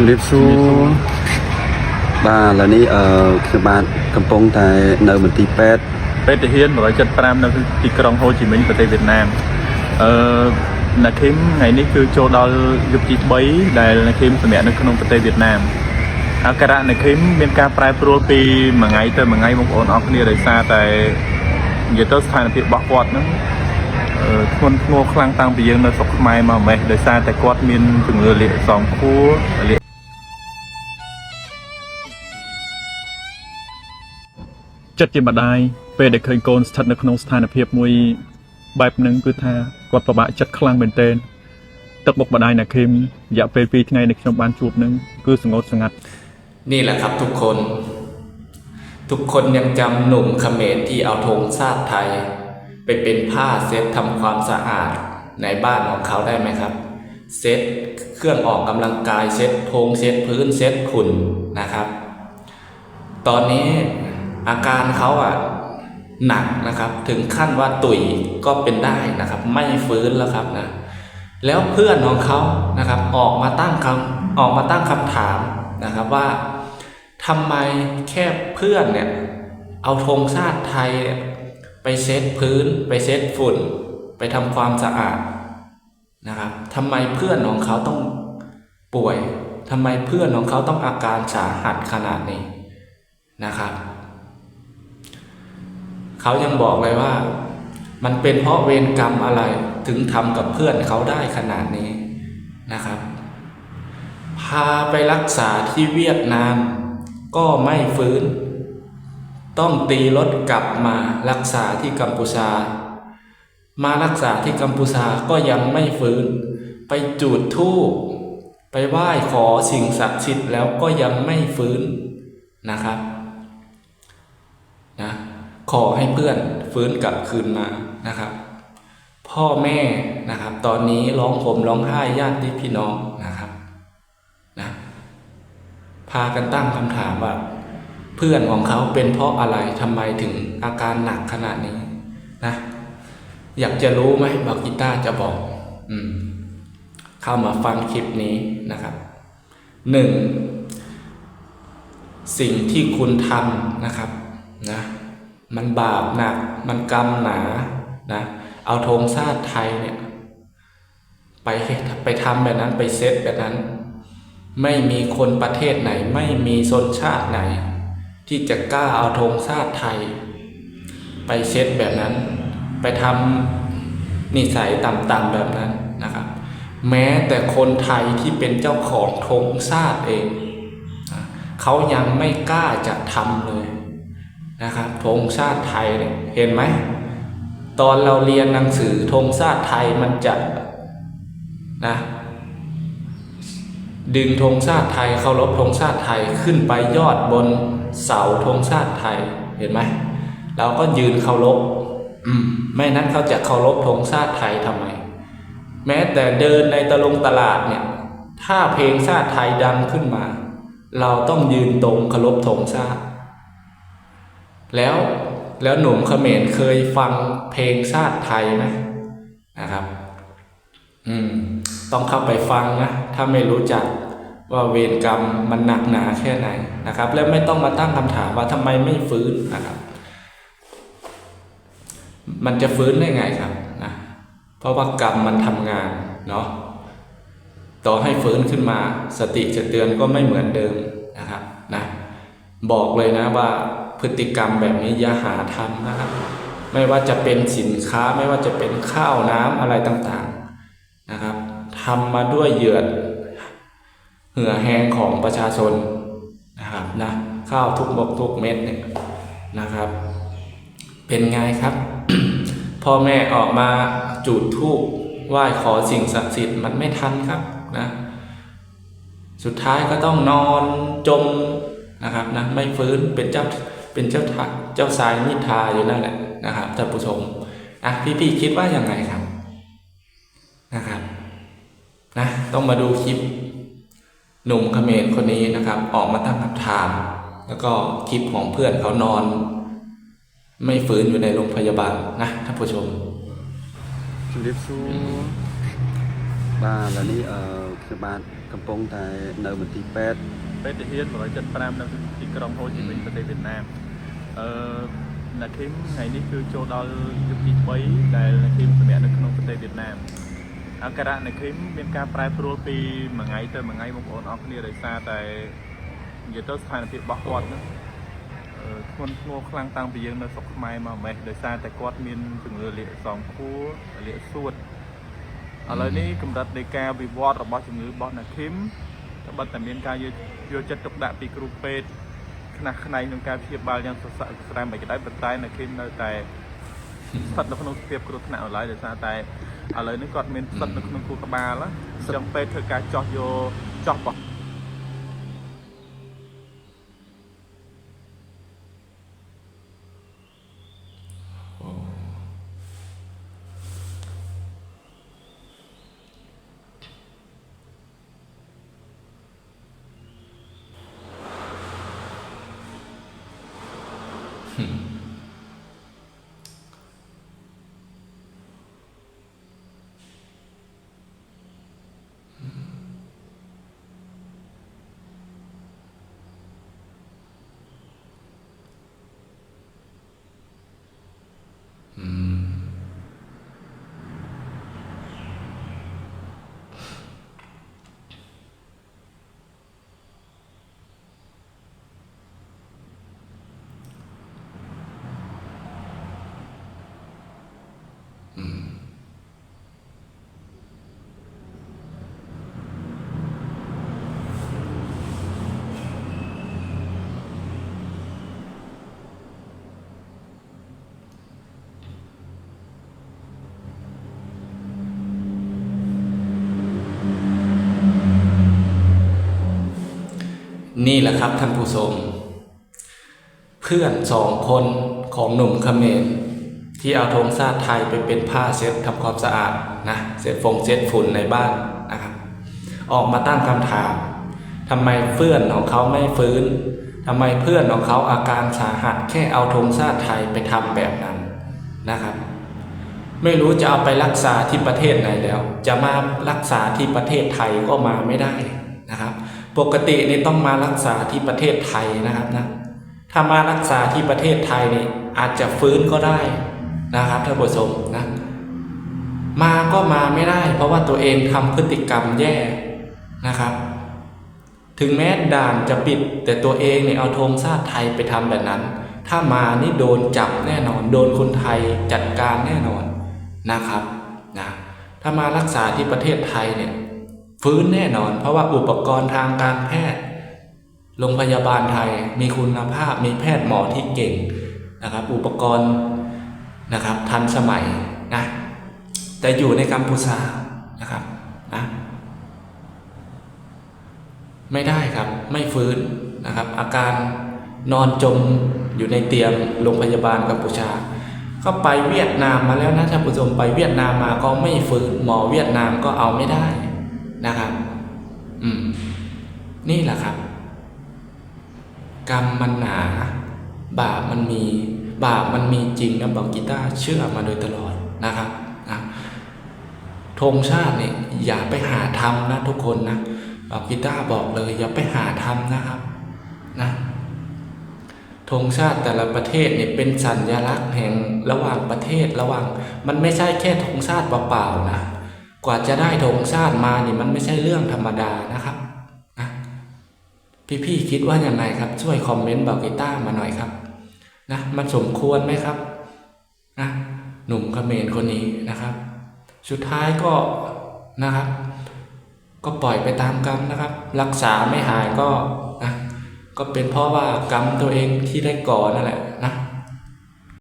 ជំរាបសួរបាទឥឡូវនេះអឺខ្ញុំបាទកំពុងតែនៅមន្ទីរពេទ្យពេទ្យទាហាន175នៅទីក្រុងហូជីមិញប្រទេសវៀតណាមអឺអ្នកឃឹមថ្ងៃនេះគឺចូលដល់យប់ទី3ដែលអ្នកឃឹមសម្រាប់នៅក្នុងប្រទេសវៀតណាមអាការៈអ្នកឃឹមមានការប្រែប្រួលពីមួយថ្ងៃទៅមួយថ្ងៃបងប្អូនអរគ្នាដោយសារតែនិយាយទៅស្ថានភាពរបស់គាត់ហ្នឹងអឺធ្ងន់ធ្ងរខ្លាំងតាំងពីយើងនៅស្រុកខ្មែរមកម្លេះដោយសារតែគាត់មានជំងឺលាកសងខួរលាក ចិត្តជាម្ដាយពេលដែលឃើញកូនស្ថិតនៅក្នុងស្ថានភាពមួយបែបហ្នឹងគឺថាគាត់ពិបាកចិត្តខ្លាំងមែនទែនទឹកមុខម្ដាយអ្នកឃឹមរយៈពេល2ថ្ងៃដែលខ្ញុំបានជួបហ្នឹងគឺសងត់ស្ងាត់ นี่แหละครับทุกคน ทุกคนยังจำหนุ่มเขมรที่เอาธงชาติไทย ไปเป็นผ้าเซ็ตทำความสะอาดในบ้านของเขาได้ไหมครับ เซ็ตเครื่องออกกำลังกายเซ็ตธงเซ็ตพื้นเซ็ตขุนนะครับ ตอนนี้ อาการเขาอะหนักนะครับ ถึงขั้นว่าตุ๋ยก็เป็นได้นะครับ ไม่ฟื้นแล้วครับนะแล้วเพื่อนของเขานะครับออกมาตั้งคำออกมาตั้งคำถามนะครับว่าทำไมแค่เพื่อนเนี่ยเอาธงชาติไทยเนี่ยไปเช็ดพื้น ไปเช็ดฝุ่น ไปทำความสะอาดนะครับทำไมเพื่อนของเขาต้องป่วยทำไมเพื่อนของเขาต้องอาการสาหัสขนาดนี้นะครับ เขายังบอกเลยว่า มันเป็นเพราะเวรกรรมอะไรถึงทำกับเพื่อนเขาได้ขนาดนี้นะครับ พาไปรักษาที่เวียดนาม ก็ไม่ฟื้น ต้องตีรถกลับมารักษาที่กัมพูชา มารักษาที่กัมพูชาก็ยังไม่ฟื้น ไปจูดธูปไปไหว้ขอสิ่งศักดิ์สิทธิ์แล้วก็ยังไม่ฟื้นนะครับนะ ขอให้เพื่อนฟื้นกลับคืนมานะครับ พ่อแม่นะครับ ตอนนี้ร้องห่มร้องไห้ญาติพี่น้องนะครับนะพากันตั้งคำถามว่า เพื่อนของเขาเป็นเพราะอะไรทำไมถึงอาการหนักขนาดนี้นะอยากจะรู้ไหมบอกกีตาจะบอก อืม เข้ามาฟังคลิปนี้นะครับหนึ่งสิ่งที่คุณทำนะครับนะ มันบาปหนัก มันกรรมหนานะเอาธงชาติไทยเนี่ยไปไปทำแบบนั้นไปเซตแบบนั้น ไม่มีคนประเทศไหน ไม่มีชนชาติไหน ที่จะกล้าเอาธงชาติไทย ไปเซตแบบนั้น ไปทำนิสัยต่ำๆแบบนั้นนะครับ แม้แต่คนไทยที่เป็นเจ้าของธงชาติเอง เขายังไม่กล้าจะทำเลย นะครับธงชาติไทยเนี่ยเห็นไหมตอนเราเรียนหนังสือธงชาติไทยมันจะนะดึงธงชาติไทยเคารพธงชาติไทยขึ้นไปยอดบนเสาธงชาติไทยเห็นไหมเราก็ยืนเคารพอืมไม่นั้นเขาจะเคารพธงชาติไทยทำไม แม้แต่เดินในตะลงตลาดเนี่ยถ้าเพลงชาติไทยดังขึ้นมา เราต้องยืนตรงเคารพธงชาติ แล้วแล้วหนุ่มเขมรเคยฟังเพลงชาติไทยไหมนะครับ อืม ต้องเข้าไปฟังนะถ้าไม่รู้จักว่าเวรกรรมมันหนักหนาแค่ไหนนะครับ แล้วไม่ต้องมาตั้งคำถามว่าทำไมไม่ฟื้นนะครับ มันจะฟื้นได้ไงครับนะเพราะว่ากรรมมันทำงานเนาะต่อให้ฟื้นขึ้นมาสติจะเตือนก็ไม่เหมือนเดิมนะครับนะบอกเลยนะว่า พฤติกรรมแบบนี้อย่าหาทำนะครับไม่ว่าจะเป็นสินค้าไม่ว่าจะเป็นข้าวน้ำอะไรต่างๆนะครับทำมาด้วยเหยื่อเหือแหงของประชาชนนะครับนะข้าวทุกบกทุกเม็ดเนี่ยนะครับ เป็นไงครับ พ่อแม่ออกมาจุดธูปไหว้ขอสิ่งศักดิ์สิทธิ์มันไม่ทันครับนะสุดท้ายก็ต้องนอนจมนะครับนะไม่ฟื้นเป็นเจ้า เป็นเจ้าทักเจ้าสายนิทราอยู่นั่นแหละนะครับท่านผู้ชมอ่ะพี่ๆคิดว่ายังไงครับนะครับนะต้องมาดูคลิป หนุ่มเขมรคนนี้นะครับ ออกมาตั้งคำถาม แล้วก็คลิปของเพื่อนเขานอน ไม่ฟื้นอยู่ในโรงพยาบาลนะท่านผู้ชม ជំរាបសួរបាទឥឡូវនេះអឺខ ខ្ញុំបាទកំពុងតែនៅមន្ទីរពេទ្យ ពេទ្យទាហាន175នៅទីក្រុងហូជីមិញប្រទេសវៀតណាម អឺអ្នកឃីមថ្ងៃនេះគឺចូលដល់យុគទី3ដែលអ្នកឃីមសម្រាប់នៅក្នុងប្រទេសវៀតណាមអក្ខរៈអ្នកឃីមមានការប្រែប្រួលពីមួយថ្ងៃទៅមួយថ្ងៃបងប្អូនអរគ្នាដោយសារតែនិយាយទៅស្ថានភាពរបស់គាត់ហ្នឹងអឺធ្ងន់ធ្ងរខ្លាំងតាំងពីយើងនៅស្រុកខ្មែរមកម្លេះដោយសារតែគាត់មានជំងឺលាកសងខួរលាកសួតឥឡូវនេះកម្រិតនៃការវិវត្តរបស់ជំងឺរបស់អ្នកឃីមត្បិតតែមានការយកយកចិត្តទុកដាក់ពីគ្រូពេទ្យ ខ្នះខ្នែងក្នុងការព្យាបាលយ៉ាងសស្រាក់សស្រាំមិនក្តីប៉ុន្តែនៅឃីមនៅតែស្ថិតនៅក្នុងសភាពគ្រោះថ្នាក់នៅឡើយដោយសារតែឥឡូវនេះគាត់មានស្ថិតនៅក្នុងខួរក្បាលណាអញ្ចឹងពេទ្យធ្វើការចោះយកចោះបោះ นี่แหละครับท่านผู้ชม เพื่อนสองคนของหนุ่มเขมรที่เอาธงชาติไทยไปเป็นผ้าเช็ดทำความสะอาดนะเช็ดฟงเช็ดฝุ่นในบ้านนะครับออกมาตั้งคำถามทำไมเพื่อนของเขาไม่ฟื้นทำไมเพื่อนของเขาอาการสาหัสแค่เอาธงชาติไทยไปทำแบบนั้นนะครับ ไม่รู้จะเอาไปรักษาที่ประเทศไหนแล้ว จะมารักษาที่ประเทศไทยก็มาไม่ได้ ปกตินี่ต้องมารักษาที่ประเทศไทยนะครับนะ ถ้ามารักษาที่ประเทศไทยนี่อาจจะฟื้นก็ได้นะครับท่านผู้ชมนะ มาก็มาไม่ได้ เพราะว่าตัวเองทำพฤติกรรมแย่นะครับ ถึงแม้ด่านจะปิด แต่ตัวเองเนี่ยเอาธงชาติไทยไปทำแบบนั้น ถ้ามานี่โดนจับแน่นอน โดนคนไทยจัดการแน่นอนนะครับนะถ้ามารักษาที่ประเทศไทยเนี่ย ฟื้นแน่นอน เพราะว่าอุปกรณ์ทางการแพทย์โรงพยาบาลไทยมีคุณภาพมีแพทย์หมอที่เก่งนะครับ อุปกรณ์นะครับทันสมัยนะแต่อยู่ในกัมพูชานะครับนะไม่ได้ครับไม่ฟื้นนะครับ อาการนอนจมอยู่ในเตียงโรงพยาบาลกัมพูชา ก็ไปเวียดนามมาแล้วนะท่านผู้ชมไปเวียดนามมาก็ไม่ฟื้นหมอเวียดนามก็เอาไม่ได้ นะครับ อืม นี่แหละครับ กรรมมันหนา บาปมันมี บาปมันมีจริงนะบอกกีตาร์เชื่อมาโดยตลอดนะครับนะธงชาติเนี่ยอย่าไปหาทำนะทุกคนนะบอกกีตาร์บอกเลย อย่าไปหาทำนะครับนะธงชาติแต่ละประเทศเนี่ยเป็นสัญลักษณ์แห่งระหว่างประเทศระหว่าง มันไม่ใช่แค่ธงชาติเปล่าๆนะ กว่าจะได้ธงชาติมานี่มันไม่ใช่เรื่องธรรมดานะครับนะพี่ๆคิดว่าอย่างไรครับ ช่วยคอมเมนต์บอกกีต้ามาหน่อยครับนะมันสมควรไหมครับนะหนุ่มเขมรคนนี้นะครับ สุดท้ายก็นะครับ ก็ปล่อยไปตามกรรมนะครับ รักษาไม่หายก็นะก็เป็นเพราะว่ากรรมตัวเองที่ได้ก่อนั่นแหละ